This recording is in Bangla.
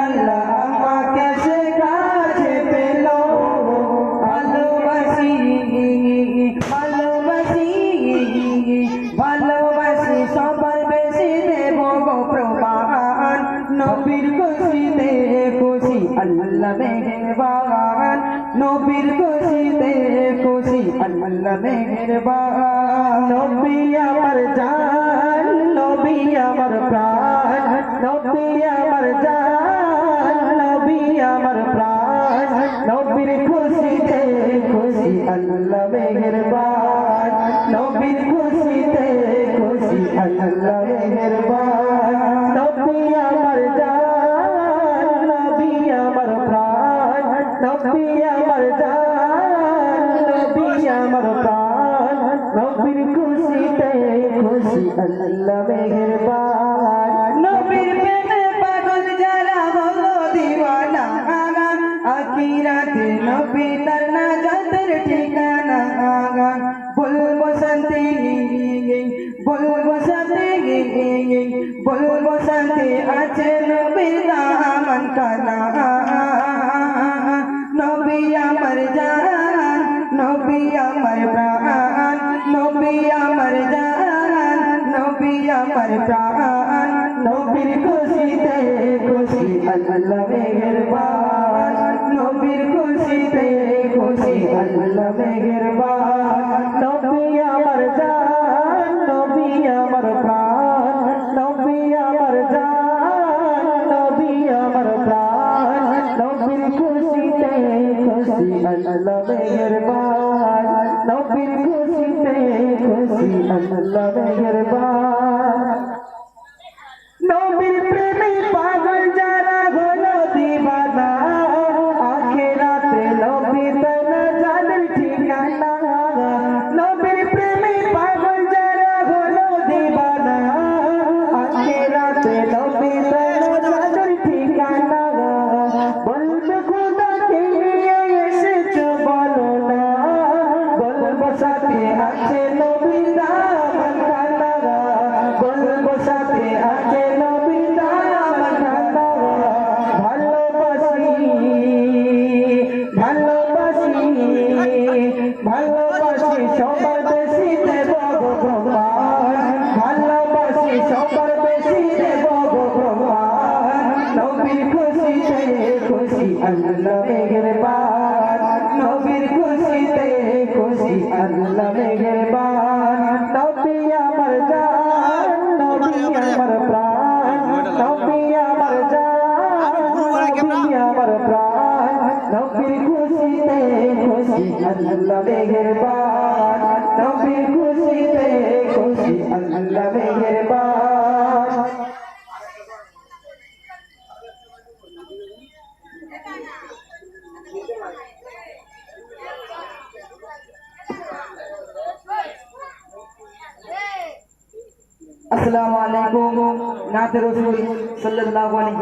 আল্লাহ আমাকে সে কাছে পেল ভালোবাসি ভালোবাসি ভালোবাসি সবার বেশি দেব গো প্রমাণ নবীর খুশিতে খুশি আল্লাহ মেহেরবান নবীর খুশিতে খুশি আল্লাহ মেহেরবান নবী আমার জান নবী আমার প্রাণ নবী আমার জান আল্লাহ মেহেরবান। নবীর খুশিতে খুশি আল্লাহ মেহেরবান। নবী আমার জান, নবী আমার প্রাণ। নবী আমার জান, নবী আমার প্রাণ। নবীর আখিরাতে নবী তার নাজাতের ঠিকানা বলব শান্তি বলব শান্তি বলব শান্তি আছে নবীর দামান কানা নবী আমার জান নবী আমার প্রাণ নবী আমার জান নবী আমার প্রাণ নবীর খুশিতে খুশি আল্লাহ মেহেরবান নবীর খুশিতে খুশি আল্লাহ মেহেরবান নবী আমার জান, নবী আমার প্রাণ। নবী আমার জান, নবী আমার প্রাণ। নবীর খুশিতে খুশি আল্লাহ মেহেরবান নবীর খুশিতে খুশি আল্লাহ মেহেরবান সবার বেশি দেব গো ভগবান ভালোবাসি সবার বেশি দেব গো ভগবান নবীর খুশিতে খুশি আল্লাহ মেহেরবান। নবীর খুশিতে খুশি আল্লাহ মেহেরবান। নবীর খুশিতে খুশি আল্লাহ মেহেরবান নবীর খুশিতে খুশি আল্লাহ মেহেরবান আসসালামু আলাইকুম। নাতে রসুল সাল্লাল্লাহু আলাইহি